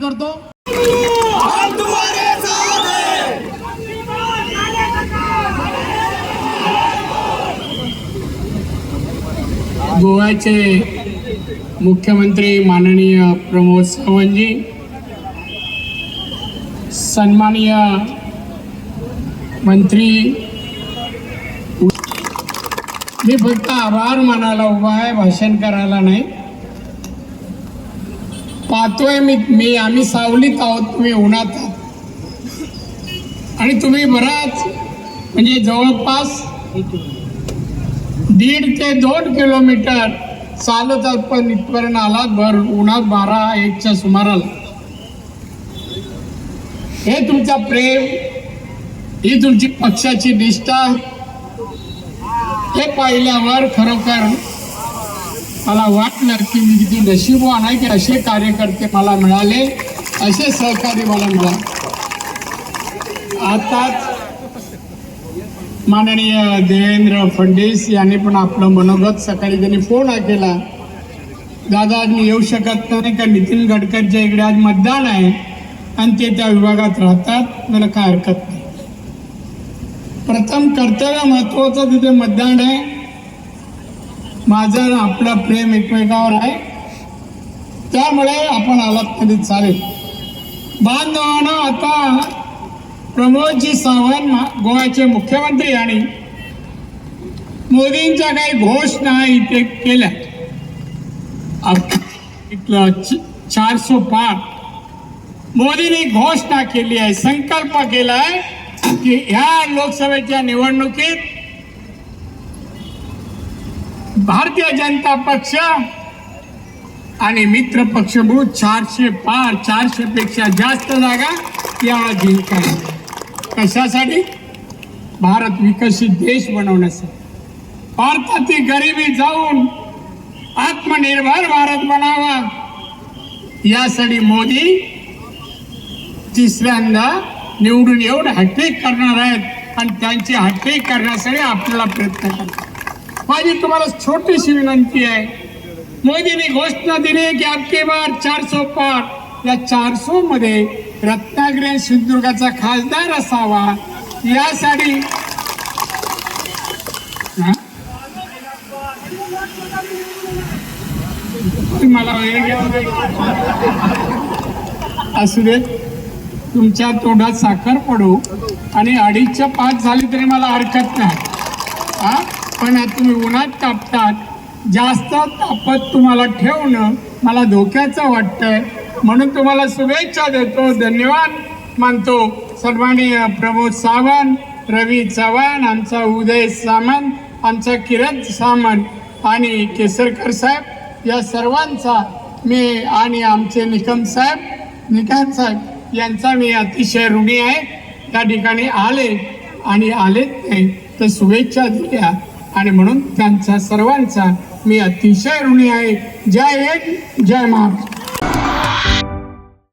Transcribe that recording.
करतो. गोव्याचे मुख्यमंत्री माननीय प्रमोद सावंतजी सन्माननीय मंत्री मी फक्त आभार मानायला उभा आहे भाषण करायला नाही. पाहतोय मी मी आम्ही सावलीत आहोत तुम्ही उन्हात आहात. आणि तुम्ही बराच म्हणजे जवळपास दीड ते दोन किलोमीटर चालत पण इथपर्यंत आलात भर उन्हात बारा एकच्या सुमाराला. हे तुमचा प्रेम ही तुमची पक्षाची निष्ठा हे पाहिल्यावर खरोखर मला वाटलं की मी किती नशीबवान आहे की असे कार्यकर्ते मला मिळाले असे सहकारी मला मिळाले. आताच माननीय देवेंद्र फडणवीस यांनी पण आपलं मनोगत सकाळी त्यांनी फोन केला. दादा आज मी येऊ शकत नाही का? नितीन गडकरीच्या इकडे आज मतदान आहे आणि ते त्या विभागात राहतात. मला काय हरकत नाही. प्रथम कर्तव्य महत्वाचं तिथे मतदान आहे. माझं आणि आपलं प्रेम एकमेकावर आहे. त्यामुळे आपण आलात तरी चालेल. बांधवानं आता प्रमोदजी सावंत मा- गोव्याचे मुख्यमंत्री आणि मोदींच्या काही घोषणा इथे केल्या. आप- इथलं च- चारसो मोदींनी घोषणा केली आहे संकल्प आहे की ह्या लोकसभेच्या निवडणुकीत भारतीय जनता पक्ष आणि मित्र पक्षभूत चारशे पार चारशे पेक्षा जास्त जागा या जिंकाय कशासाठी? भारत विकसित देश बनवण्यासाठी. भारताची गरिबी जाऊन आत्मनिर्भर भारत बनावा. यासाठी मोदी तिसऱ्यांदा निवडून येऊन हॅट्रिक करणार आहेत आणि त्यांची हॅट्रिक करण्यासाठी आपल्याला प्रयत्न करतात. माझी तुम्हाला छोटीशी विनंती आहे. मोदींनी घोषणा दिली की आपके बार चारसो पार या चारसो मध्ये रत्नागिरी आणि सिंधुदुर्गाचा खासदार असावा. यासाठी हा? मला असू दे. तुमच्या तोंडात साखर पडू आणि अडीचच्या पाच झाली तरी मला हरकत नाही. हा? पण तुम्ही उन्हात तापतात जास्त तापत तुम्हाला ठेवणं मला धोक्याचं वाटतंय. म्हणून तुम्हाला शुभेच्छा देतो. धन्यवाद मानतो. सन्माननीय प्रमोद सावंत रवी चव्हाण आमचा उदय सामंत आमचा किरण सामंत आणि केसरकर साहेब या सर्वांचा मी आणि आमचे निकम साहेब निकम साहेब यांचा मी अतिशय ऋणी आहे. त्या ठिकाणी आले आणि आलेत नाही तर शुभेच्छा दिल्या. आणि म्हणून त्यांचा सर्वांचा मी अतिशय ऋणी आहे. जय हिंद जय महाराष्ट्र.